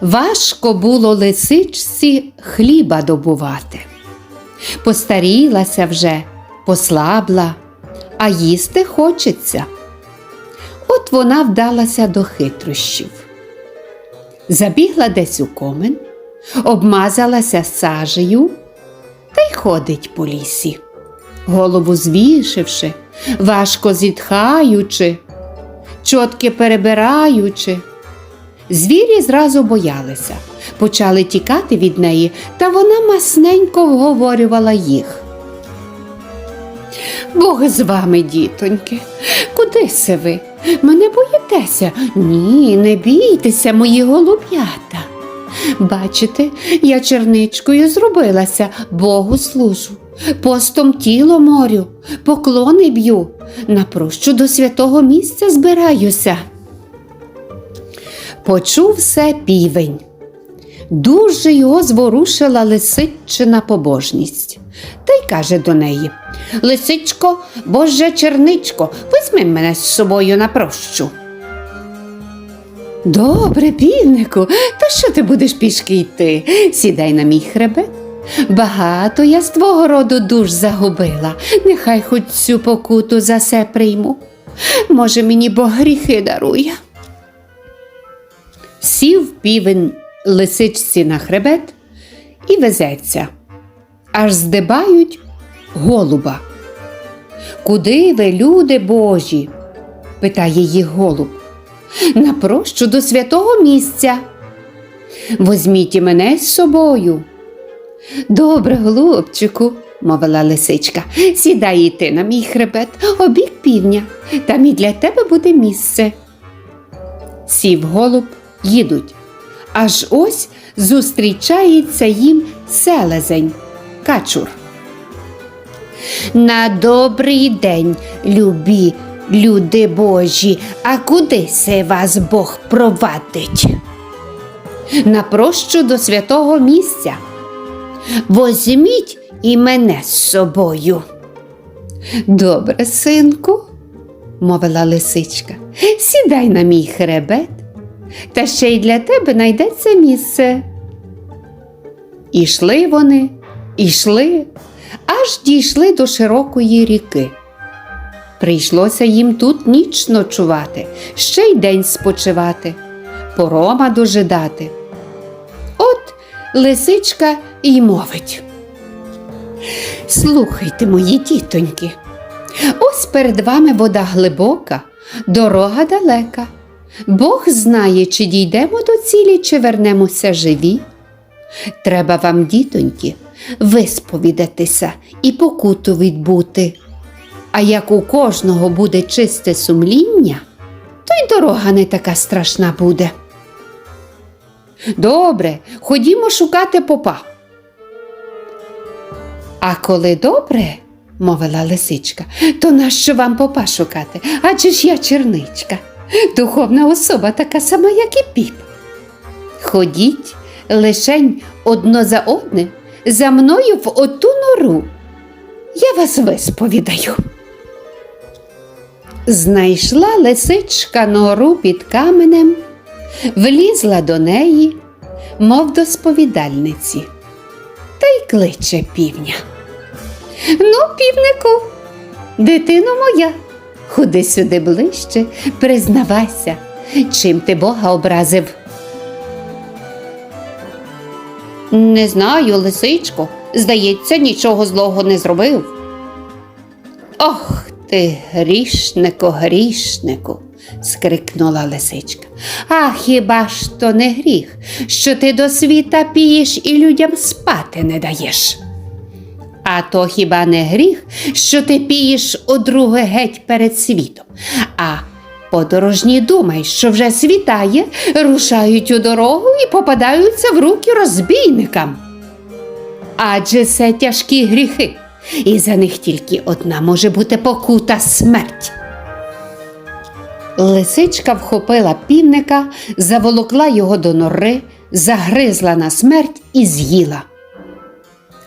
Важко було лисичці хліба добувати. Постарілася вже, послабла, а їсти хочеться. От вона вдалася до хитрощів. Забігла десь у комен, обмазалася сажею та й ходить по лісі, голову звішивши, важко зітхаючи, чотки перебираючи. Звірі зразу боялися, почали тікати від неї, та вона масненько вговорювала їх. Бог з вами, дітоньки, куди се ви? Мене боїтеся? Ні, не бійтеся, мої голуб'ята. Бачите, я черничкою зробилася, Богу служу, постом тіло морю, поклони б'ю, напрощо до святого місця збираюся. Почув все півень. Дуже його зворушила лисичина побожність. Та й каже до неї Лисичко, боже черничко, візьми мене з собою на прощу. Добре, півнику, та що ти будеш пішки йти? Сідай на мій хребет. Багато я з твого роду душ загубила, нехай хоч цю покуту за се прийму. Може, мені Бог гріхи дарує. Сів півень лисичці на хребет і везеться, аж здибають голуба. Куди ви, люди Божі? питає їх голуб. Напрощо до святого місця. Возьміть і мене з собою. Добре, голубчику, мовила лисичка, сідай і ти на мій хребет, обік півня, там і для тебе буде місце. Сів голуб, їдуть. Аж ось зустрічається їм селезень, качур. На добрий день, любі люди Божі, а куди се вас Бог провадить? Напрощо до святого місця. Возьміть і мене з собою. Добре, синку, мовила лисичка, сідай на мій хребет, та ще й для тебе найдеться місце. Ішли вони, ішли, аж дійшли до широкої ріки. Прийшлося їм тут ніч ночувати, ще й день спочивати, порома дожидати. От лисичка й мовить. Слухайте, мої тітоньки, ось перед вами вода глибока, дорога далека. Бог знає, чи дійдемо до цілі, чи вернемося живі. Треба вам, дітоньки, висповідатися і покуту відбути. А як у кожного буде чисте сумління, то й дорога не така страшна буде. Добре, ходімо шукати попа. А коли добре, мовила лисичка, то нащо вам попа шукати? Адже ж я черничка, духовна особа така сама, як і піп. Ходіть лишень одно за одним за мною в оту нору. Я вас висповідаю. Знайшла лисичка нору під каменем, влізла до неї, мов до сповідальниці, та й кличе півня. Ну, півнику, дитино моя, ходи сюди ближче, признавайся, чим ти Бога образив. Не знаю, лисичко, здається, нічого злого не зробив. Ох ти, грішнику, грішнику, скрикнула лисичка. А хіба ж то не гріх, що ти до світа пієш і людям спати не даєш? А то хіба не гріх, що ти пієш одруге геть перед світом, а подорожні думають, що вже світає, рушають у дорогу і попадаються в руки розбійникам. Адже це тяжкі гріхи, і за них тільки одна може бути покута смерть. Лисичка вхопила півника, заволокла його до нори, загризла на смерть і з'їла.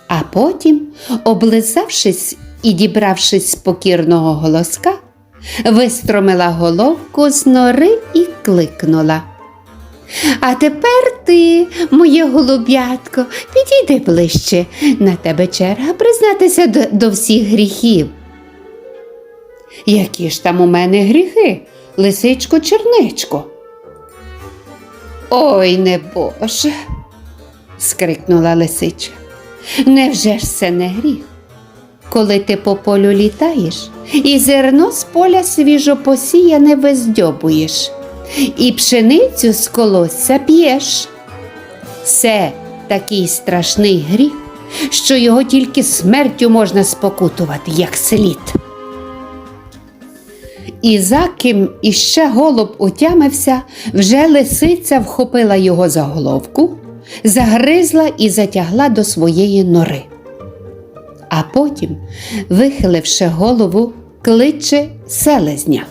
А потім, облизавшись і дібравшись з покірного голоска, вистромила головку з нори і кликнула. А тепер ти, моє голуб'ятко, підійди ближче. На тебе черга признатися до, до всіх гріхів. Які ж там у мене гріхи, лисичко черничко? Ой, не Боже, скрикнула лисичка. Невже ж це не гріх? Коли ти по полю літаєш, і зерно з поля свіжо посіяне виздьобуєш, і пшеницю з колосся п'єш. Це такий страшний гріх, що його тільки смертю можна спокутувати, як слід. І за ким іще голуб утямився, вже лисиця вхопила його за головку, загризла і затягла до своєї нори. А потім, вихиливши голову, кличе селезня.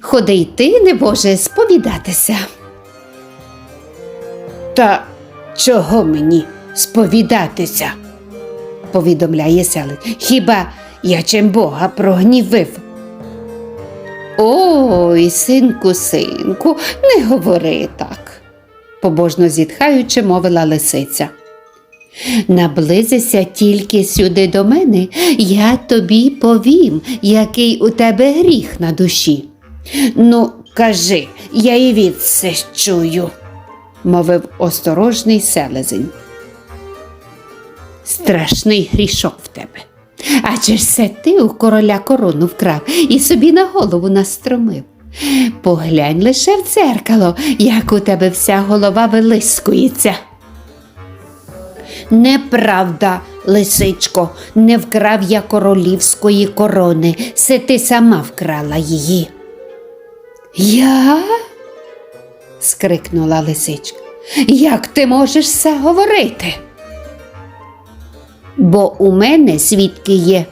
Ходи й ти, небоже, сповідатися. Та чого мені сповідатися? повідомляє селезь. Хіба я чим Бога прогнівив? Ой, синку, синку, не говори так, побожно зітхаючи, мовила лисиця. Наблизися тільки сюди до мене, я тобі повім, який у тебе гріх на душі. Ну, кажи, я і від це чую, мовив осторожний селезень. Страшний грішок в тебе. Адже ж це ти у короля корону вкрав і собі на голову настромив. Поглянь лише в дзеркало, як у тебе вся голова вилискується. Неправда, лисичко, не вкрав я королівської корони, це ти сама вкрала її. Я? скрикнула лисичка. Як ти можеш це говорити? Бо у мене свідки є,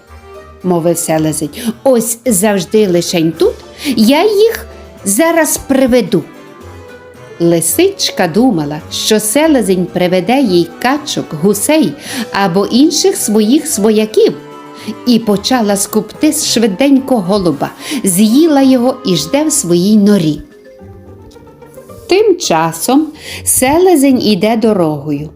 мовив селезень. Ось завжди лишень тут, я їх зараз приведу. Лисичка думала, що селезень приведе їй качок, гусей або інших своїх свояків, і почала скупти швиденько голуба, з'їла його і жде в своїй норі. Тим часом селезень іде дорогою,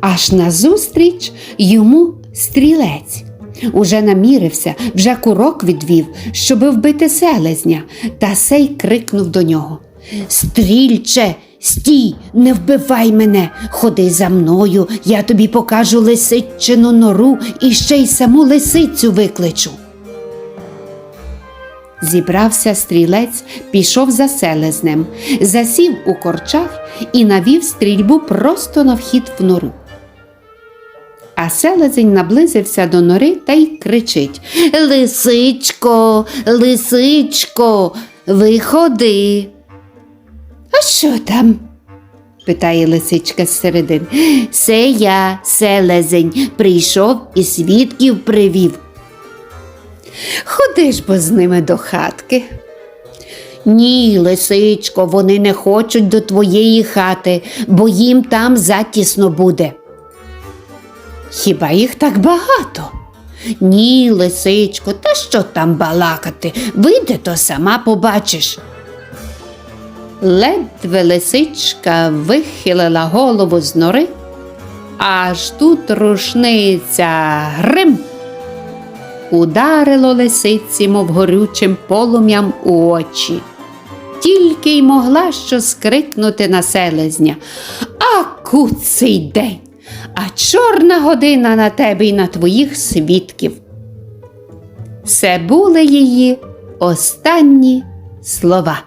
аж назустріч йому стрілець. Уже намірився, вже курок відвів, щоби вбити селезня, та сей крикнув до нього. Стрільче, стій, не вбивай мене, ходи за мною, я тобі покажу лисичину нору і ще й саму лисицю викличу. Зібрався стрілець, пішов за селезнем, засів у корчах і навів стрільбу просто на вхід в нору. А селезень наблизився до нори та й кричить Лисичко, лисичко, виходи. А що там? питає лисичка з середин. Це я, селезень, прийшов і свідків привів. Ходи ж бо з ними до хатки. Ні, лисичко, вони не хочуть до твоєї хати, бо їм там затісно буде. Хіба їх так багато? Ні, лисичко, та що там балакати? Вийде, то сама побачиш. Ледве лисичка вихилила голову з нори, аж тут рушниця грим. Ударило лисиці, мов горючим полум'ям у очі. Тільки й могла що скрикнути на селезня. А куций день, а чорна година на тебе й на твоїх свідків. Це були її останні слова.